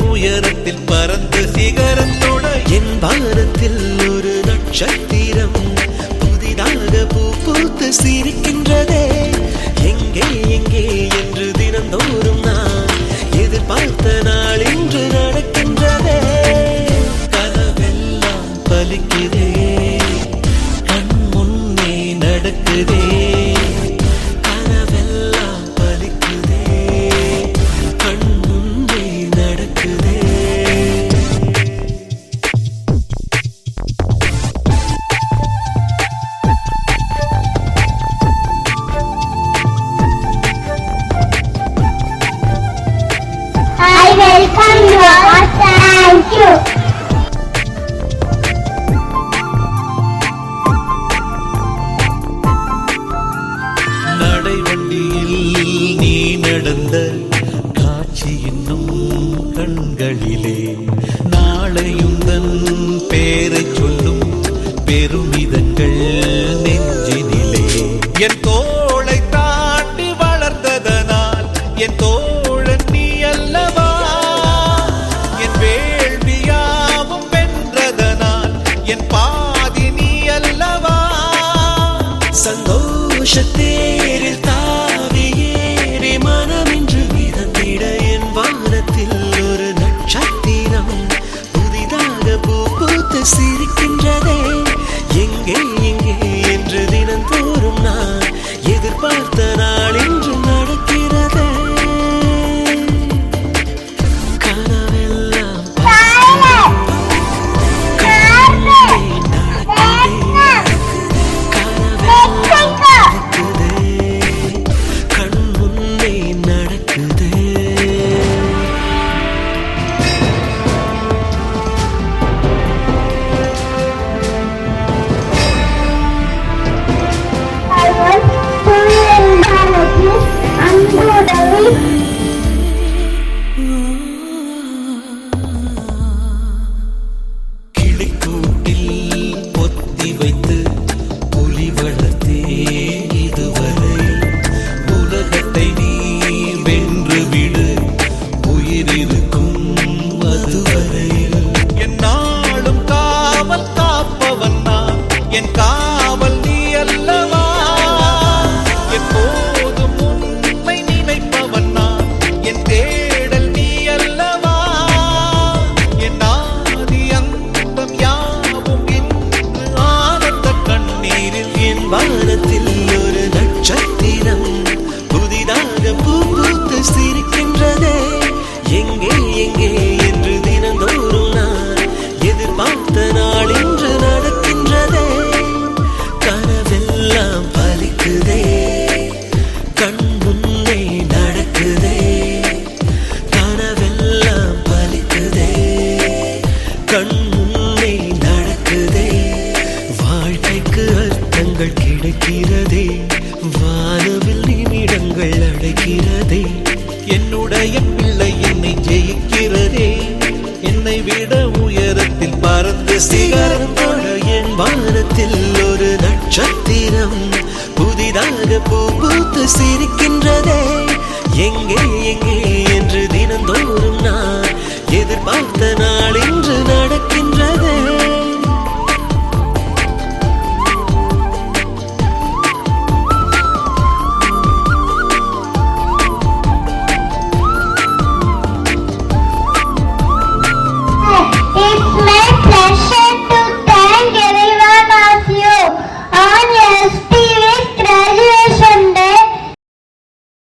உயரத்தில் பறந்த சிகரத்தோட என் பாரத்தில் ஒரு நட்சத்திரம் புதிதாக பூ பூத்து சிரிக்கின்றதே. பேரை சொல்லும் பெருமிதங்கள் நெஞ்சினிலே. என் தோளை தாண்டி வளர்ந்ததனால் என் தோழன் நீ அல்லவா? என் வேள்வியாவும் வென்றதனால் என் பாதி நீ அல்லவா? சந்தோஷத்தே சிரிக்கின்ற என் நாளும் காவல் காப்பவன் நான் என் காவல் வானவில் நிமிடங்கள் அடைக்கிறதே. என்னுடைய பிள்ளை என்னை ஜெயிக்கிறதே. என்னை விட உயரத்தில் பறந்து சிகரம் தொட என் வானத்தில் ஒரு நட்சத்திரம் புதிதாக பூ பூத்து சிரிக்கின்றதே. எங்கே எங்கே என்று தினந்தோறும் நான் எதிர்பார்த்த நாளில்